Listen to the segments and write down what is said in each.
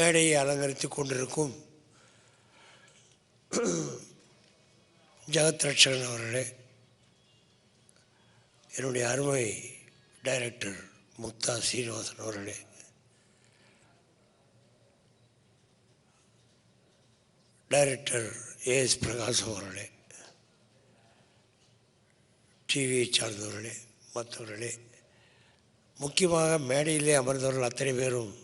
மேடையை அலங்கரித்து கொண்டிருக்கும் ஜெகத் ரட்சகன் அவர்களே என்னுடைய அருமை டைரக்டர் முக்தா சீனிவாசன் அவர்களே டைரக்டர் ஏஎஸ் பிரகாஷ் அவர்களே டிவியை சார்ந்தவர்களே மற்றவர்களே முக்கியமாக மேடையிலே அமர்ந்தவர்கள் அத்தனை பேரும்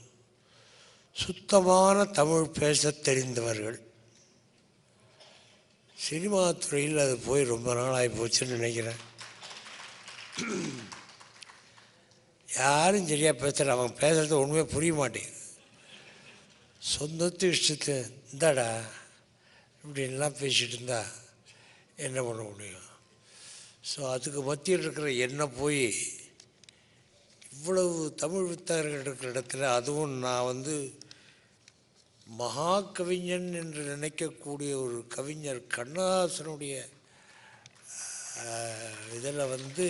சுத்தமான தமிழ் பேச தெரிந்தவர்கள். சினிமா துறையில் அது போய் ரொம்ப நாளாகி போச்சுன்னு நினைக்கிறேன். யாரும் சரியாக பேசல. அவங்க பேசுகிறது ஒன்றுமே புரிய மாட்டேங்குது. சொந்தத்து இஷ்டத்து இந்தாடா இப்படின்லாம் பேசிகிட்டு இருந்தா என்ன பண்ண முடியும்? ஸோ அதுக்கு மத்தியில் இருக்கிற என்ன போய் இவ்வளவு தமிழ் வித்தகர்கள் இருக்கிற இடத்துல அதுவும் நான் வந்து மகா கவிஞன் என்று நினைக்கக்கூடிய ஒரு கவிஞர் கண்ணதாசனுடைய இதில் வந்து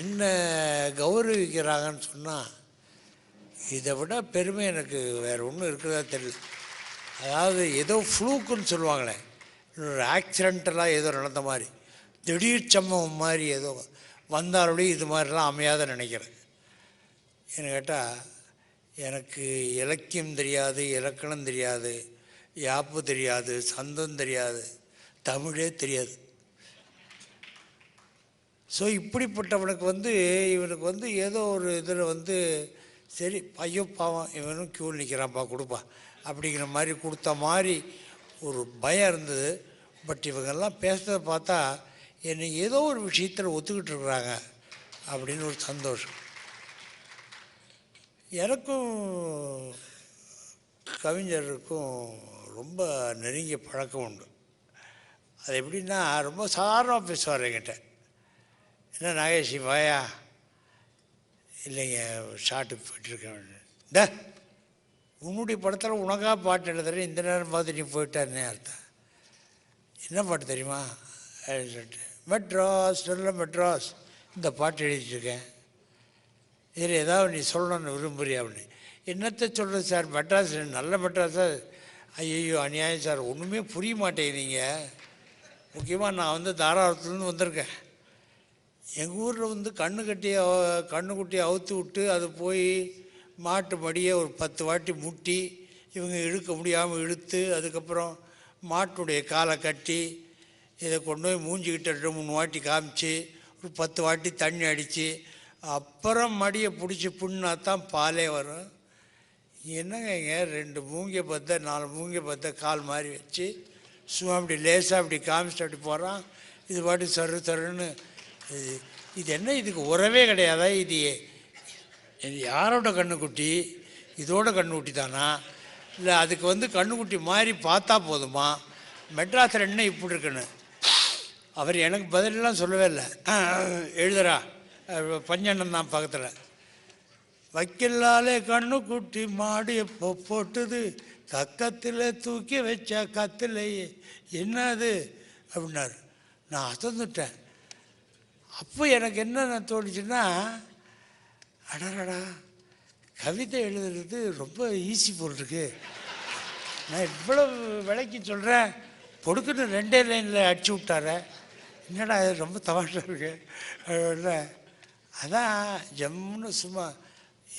என்ன கௌரவிக்கிறாங்கன்னு சொன்னால் இதை விட பெருமை எனக்கு வேறு ஒன்றும் இருக்கிறதா தெரியல. அதாவது ஏதோ ஃப்ளூக்குன்னு சொல்லுவாங்களே இன்னொரு ஆக்சிடென்டலாக ஏதோ நடந்த மாதிரி திடீர் சம்பவம் மாதிரி ஏதோ வந்தாலும் இது மாதிரிலாம் அமையாத நினைக்கிறேன். என்ன கேட்டால் எனக்கு இலக்கியம் தெரியாது இலக்கணம் தெரியாது யாப்பு தெரியாது சந்தம் தெரியாது தமிழே தெரியாது. ஸோ இப்படிப்பட்டவனுக்கு வந்து இவனுக்கு வந்து ஏதோ ஒரு இதில் வந்து சரி ஐயோ பாவம் இவனும் க்யூ நிற்கிறான்ப்பா கொடுப்பா அப்படிங்கிற மாதிரி கொடுத்த மாதிரி ஒரு பயம் இருந்தது. பட் இவங்கெல்லாம் பேசுகிறத பார்த்தா என்னை ஏதோ ஒரு விஷயத்தில் ஒத்துக்கிட்டு இருக்கிறாங்க அப்படின்னு ஒரு சந்தோஷம். எனக்கும் கவிஞருக்கும் ரொம்ப நெருங்கிய பழக்கம் உண்டு. அது எப்படின்னா ரொம்ப சாதாரணமாக பேசுவார் என்கிட்ட. என்ன நாகேஷி வாயா? இல்லைங்க ஷார்ட்டுக்கு போயிட்டுருக்கேன். இந்த உன்னுடைய படத்தில் உனக்காக பாட்டு எழுதுறேன் இந்த நேரம் பார்த்து நீ போயிட்டாருன்னே அர்த்தம். என்ன பாட்டு தெரியுமா? அப்படின்னு சொல்லிட்டு மெட்ராஸ் நல்ல மெட்ராஸ் இந்த பாட்டு எழுதிட்டுருக்கேன். இதில் ஏதாவது நீ சொல்லணும்னு விரும்புறியா அப்படின்னு என்னத்தை சொல்கிறது சார்? மெட்ராஸ் நல்ல மெட்ராஸா ஐயோ அநியாயம் சார். ஒன்றுமே புரிய மாட்டேங்கிறீங்க. முக்கியமாக நான் வந்து தாராளத்துலேருந்து வந்திருக்கேன். எங்கள் ஊரில் வந்து கண்ணு கட்டி கண்ணுக்குட்டியை அவுத்து விட்டு அது போய் மாட்டு மடியை ஒரு பத்து வாட்டி முட்டி இவங்க இழுக்க முடியாமல் இழுத்து அதுக்கப்புறம் மாட்டுடைய காலை கட்டி இதை கொண்டு போய் மூஞ்சிக்கிட்ட ரெண்டு மூணு வாட்டி காமிச்சு ஒரு பத்து வாட்டி தண்ணி அடித்து அப்புறம் மடியை பிடிச்சி புண்ணா தான் பாலே வரும். என்னங்க ரெண்டு மூங்கிய பத்த நாலு மூங்கிய பத்த கால் மாதிரி வச்சு சும்மா அப்படி லேசாக அப்படி காமிச்சிட்டு அப்படி போகிறான் இது பாட்டு சரு சருன்னு இது இது என்ன இதுக்கு உறவே கிடையாதா இது? இது யாரோட கண்ணுக்குட்டி? இதோட கண்ணுக்குட்டி தானா? இல்லை அதுக்கு வந்து கண்ணுக்குட்டி மாதிரி பார்த்தா போதுமா? மெட்ராஸில் என்ன இப்படி இருக்குன்னு? அவர் எனக்கு பதிலெல்லாம் சொல்லவே இல்லை. எழுதுறா. பஞ்சண்ணன் தான் பக்கத்தில். வைக்கலாலே கண்ணு குட்டி மாடு எப்போ போட்டுது. கக்கத்தில் தூக்கி வச்சா கத்திலேயே என்னது? அப்படின்னாரு. நான் அசந்துட்டேன். அப்போ எனக்கு என்ன தோணுச்சுன்னா அடரடா கவிதை எழுதுறது ரொம்ப ஈஸி போல் இருக்கு. நான் இவ்வளவு விலைக்கு சொல்கிறேன் பொடுக்குன்னு ரெண்டே லைனில் அடிச்சு விட்டார. என்னடா இது ரொம்ப தமாஷா இருக்கு. அப்படின்னா, அதான் ஜம்முன்னு சும்மா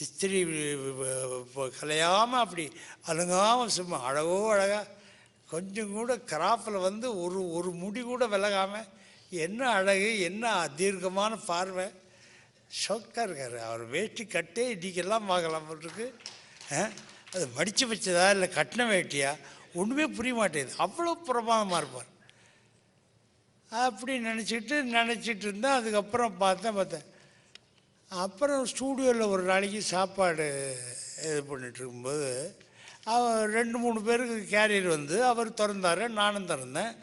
இஸ்திரி கலையாமல் அப்படி அழுங்காமல் சும்மா அழகோ அழகாக கொஞ்சம் கூட கிராப்பில் வந்து ஒரு ஒரு முடி கூட விலகாமல் என்ன அழகு என்ன தீர்க்கமான பார்வை. ஷோக்காக இருக்கார். அவர் வேட்டி கட்டே இன்றைக்கெல்லாம் பார்க்கலாம் இருக்கு அது மடித்து வச்சதா இல்லை கட்டின வேட்டியா? ஒன்றுமே புரிய மாட்டேங்குது. அவ்வளோ பிரமாதமாக இருப்பார். அப்படி நினச்சிட்டு நினச்சிட்டு இருந்தேன் அதுக்கப்புறம் பார்த்தேன் பார்த்தேன். அப்புறம் ஸ்டூடியோவில் ஒரு நாளைக்கு சாப்பாடு இது பண்ணிட்டு இருக்கும்போது அவர் ரெண்டு மூணு பேருக்கு கேரியர் வந்து அவர் திறந்தார் நானும் திறந்தேன்.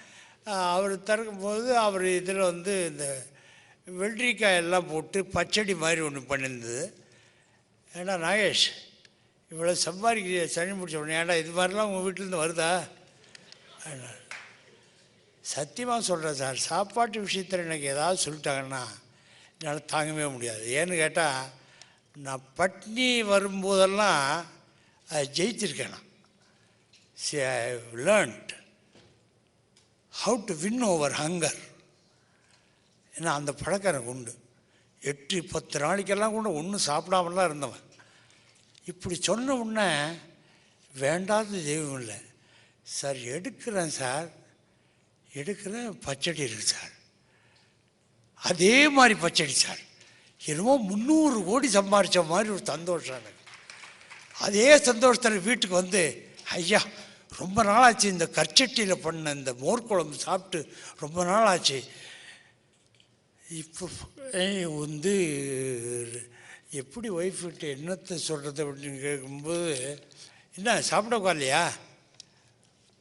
அவர் திறக்கும்போது அவர் இதில் வந்து இந்த வெள்ளரிக்காய் எல்லாம் போட்டு பச்சடி மாதிரி ஒன்று பண்ணியிருந்தது ஏன்னா நாகேஷ் இவ்வளோ சம்பாதிக்க சனி முடிச்ச உடனே ஏன்டா இது மாதிரிலாம் உங்கள் வீட்டிலேருந்து வருதா? சத்தியமாக சொல்கிறேன் சார் சாப்பாட்டு விஷயத்தில் எனக்கு ஏதாவது சொல்லிட்டாங்கன்னா என்னால் தாங்கவே முடியாது. ஏன்னு கேட்டால் நான் பட்னி வரும்போதெல்லாம் அதை ஜெயிச்சிருக்கேன் நான். See I learned how to win over hunger ஏன்னா அந்த பழக்கம் எனக்கு உண்டு. எட்டு பத்து நாளைக்கெல்லாம் கூட ஒன்றும் சாப்பிடாமலாம் இருந்தவன். இப்படி சொன்ன உடனே வேண்டாத தெய்வம் இல்லை. சார் எடுக்கிறேன் சார். எடுக்கிறேன் பச்சடி இருக்கு சார். அதே மாதிரி பச்சடி சார் என்னமோ முந்நூறு கோடி சம்பாரித்த மாதிரி ஒரு சந்தோஷம் எனக்கு. அதே சந்தோஷத்தில் வீட்டுக்கு வந்து ஐயா ரொம்ப நாளாச்சு இந்த கற்சட்டியில் பண்ண இந்த மோர் குழம்பு சாப்பிட்டு ரொம்ப நாளாச்சு. இப்போ வந்து எப்படி ஒய்ஃப்கிட்ட என்னத்தை சொல்கிறது அப்படின்னு கேட்கும்போது என்ன சாப்பிட உட்காரலையா?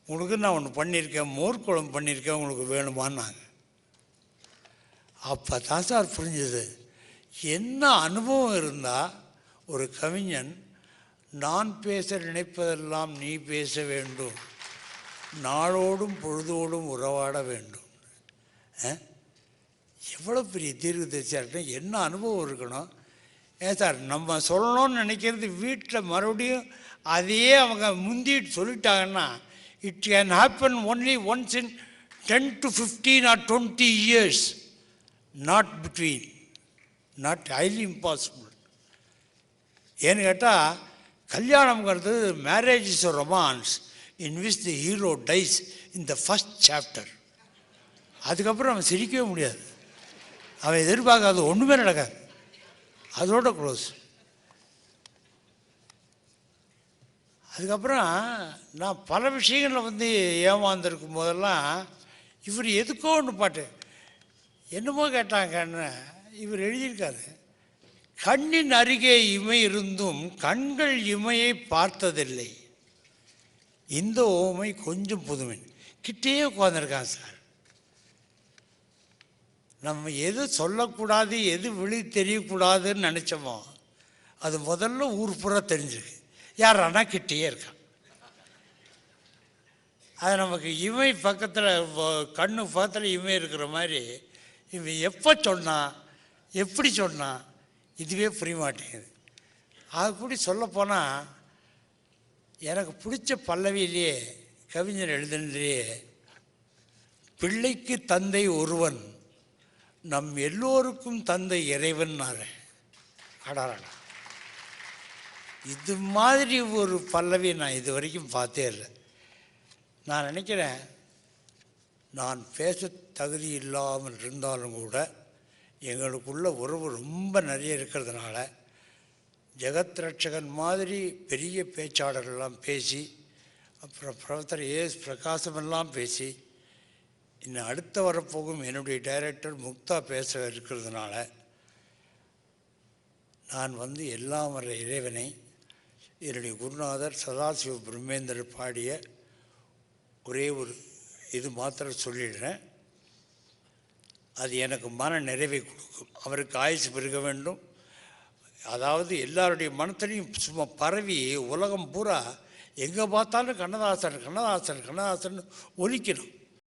உனக்கு நான் ஒன்று பண்ணியிருக்கேன் மோர் குழம்பு பண்ணியிருக்கேன் உங்களுக்கு வேணுமான்னாங்க. அப்போ தான் சார் புரிஞ்சுது. என்ன அனுபவம் இருந்தால் ஒரு கவிஞன் நான் பேச நினைப்பதெல்லாம் நீ பேச வேண்டும். நாளோடும் பொழுதோடும் உறவாட வேண்டும். ஆ? எவ்வளோ பெரிய தீர்க்கதரிசியாக இருக்கணும் என்ன அனுபவம் இருக்கணும்? ஏன் சார் நம்ம சொல்லணும்னு நினைக்கிறது வீட்டில் மறுபடியும் அதையே அவங்க முந்திட்டு சொல்லிட்டாங்கன்னா it can happen only once in ten to fifteen or twenty years not between not highly impossible ஏன்னு கேட்டால் கல்யாணம்ங்கிறது marriage is romance in which the hero dies in the first chapter அதுக்கப்புறம் அவன் சிரிக்கவே முடியாது. அவன் எதிர்பார்க்காத ஒன்றுமே நடக்காது. அதோட க்ளோஸ் அதுக்கப்புறம் நான் பல விஷயங்களில் வந்து ஏமாந்துருக்கும் போதெல்லாம் இவர் எதுக்கோ ஒன்று பாட்டு என்னமோ கேட்டாங்கன்னு இவர் எழுதியிருக்காரு. கண்ணின் அருகே இமை இருந்தும் கண்கள் இமையை பார்த்ததில்லை. இந்த ஓமை கொஞ்சம் புதுமை கிட்டேயே உட்காந்துருக்கான் சார். நம்ம எது சொல்லக்கூடாது எது விழி தெரியக்கூடாதுன்னு நினச்சோமோ அது முதல்ல ஊர் பூரா தெரிஞ்சிருக்கு. யார் ஆனால் கிட்டேயே இருக்கான். அது நமக்கு இமை பக்கத்தில் கண்ணு பக்கத்தில் இமை இருக்கிற மாதிரி இவன் எப்போ சொன்னான் எப்படி சொன்னான் இதுவே புரிய மாட்டேங்குது. அது கூட சொல்லப்போனால் எனக்கு பிடிச்ச பல்லவியிலேயே கவிஞர் எழுதினதுலேயே பிள்ளைக்கு தந்தை ஒருவன் நம் எல்லோருக்கும் தந்தை இறைவன்னாரு. அடாரடா இது மாதிரி ஒரு பல்லவி நான் இது வரைக்கும் பார்த்தே இல்லை. நான் நினைக்கிறேன் நான் பேச தகுதி இல்லாமல் இருந்தாலும் கூட எங்களுக்குள்ள உறவு ரொம்ப நிறைய இருக்கிறதுனால ஜெகத் ரட்சகன் மாதிரி பெரிய பேச்சாளர்கள்லாம் பேசி அப்புறம் பிரபத்தர் ஏஎஸ் பிரகாசமெல்லாம் பேசி இன்னும் அடுத்த வரப்போகும் என்னுடைய டைரக்டர் முக்தா பேச இருக்கிறதுனால நான் வந்து எல்லாம் வர இறைவனை என்னுடைய குருநாதர் சதாசிவ பிரம்மேந்தர் பாடிய ஒரே ஒரு இது மாத்திரம் சொல்லிடுறேன். அது எனக்கு மன நிறைவை கொடுக்கும். அவருக்கு ஆயுசு பெருக வேண்டும். அதாவது எல்லாருடைய மனத்திலையும் சும்மா பரவி உலகம் பூரா எங்கே பார்த்தாலும் கண்ணதாசன் கண்ணதாசன் கண்ணதாசன் ஒலிக்கணும்.